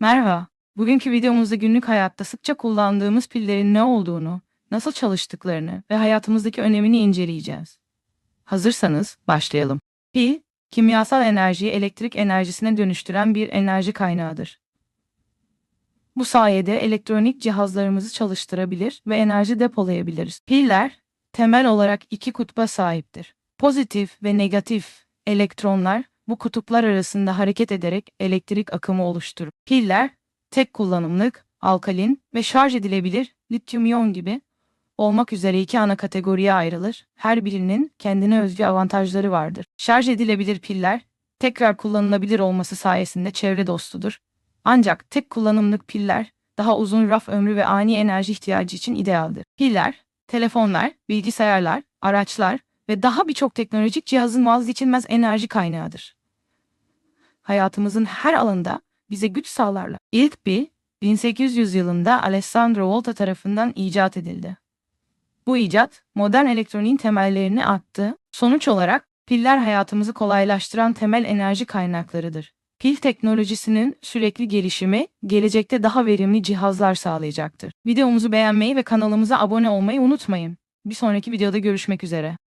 Merhaba. Bugünkü videomuzda günlük hayatta sıkça kullandığımız pillerin ne olduğunu, nasıl çalıştıklarını ve hayatımızdaki önemini inceleyeceğiz. Hazırsanız başlayalım. Pil, kimyasal enerjiyi elektrik enerjisine dönüştüren bir enerji kaynağıdır. Bu sayede elektronik cihazlarımızı çalıştırabilir ve enerji depolayabiliriz. Piller, temel olarak iki kutba sahiptir. Pozitif ve negatif elektronlar bu kutuplar arasında hareket ederek elektrik akımı oluşturur. Piller, tek kullanımlık, alkalin ve şarj edilebilir lityum-iyon gibi olmak üzere iki ana kategoriye ayrılır. Her birinin kendine özgü avantajları vardır. Şarj edilebilir piller, tekrar kullanılabilir olması sayesinde çevre dostudur. Ancak tek kullanımlık piller daha uzun raf ömrü ve ani enerji ihtiyacı için idealdir. Piller, telefonlar, bilgisayarlar, araçlar ve daha birçok teknolojik cihazın vazgeçilmez enerji kaynağıdır. Hayatımızın her alanında bize güç sağlarlar. İlk pil 1800 yılında Alessandro Volta tarafından icat edildi. Bu icat modern elektroniğin temellerini attı. Sonuç olarak piller hayatımızı kolaylaştıran temel enerji kaynaklarıdır. Pil teknolojisinin sürekli gelişimi gelecekte daha verimli cihazlar sağlayacaktır. Videomuzu beğenmeyi ve kanalımıza abone olmayı unutmayın. Bir sonraki videoda görüşmek üzere.